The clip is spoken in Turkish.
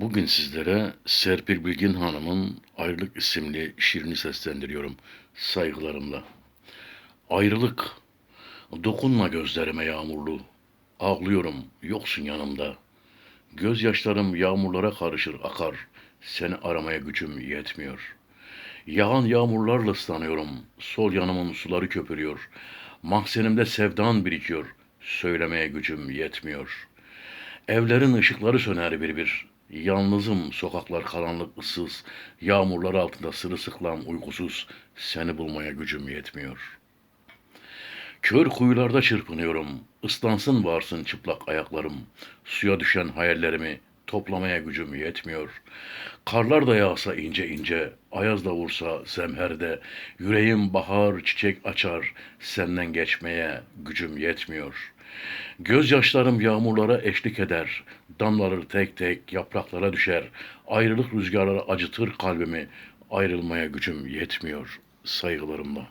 Bugün sizlere Serpil Bilgin Hanım'ın Ayrılık isimli şiirini seslendiriyorum saygılarımla. Ayrılık, dokunma gözlerime yağmurlu. Ağlıyorum, yoksun yanımda. Gözyaşlarım yağmurlara karışır akar. Seni aramaya gücüm yetmiyor. Yağan yağmurlarla ıslanıyorum. Sol yanımın suları köpürüyor. Mahzenimde sevdan birikiyor. Söylemeye gücüm yetmiyor. Evlerin ışıkları söner bir bir. Yalnızım sokaklar karanlık ıssız. Yağmurlar altında sırılsıklam uykusuz. Seni bulmaya gücüm yetmiyor. Kör kuyularda çırpınıyorum. Islansın varsın çıplak ayaklarım. Suya düşen hayallerimi toplamaya gücüm yetmiyor. Karlar da yağsa ince ince, ayaz da vursa zemherde, yüreğim bahar çiçek açar, senden geçmeye gücüm yetmiyor. Gözyaşlarım yağmurlara eşlik eder, damları tek tek yapraklara düşer, ayrılık rüzgarları acıtır kalbimi, ayrılmaya gücüm yetmiyor saygılarımla.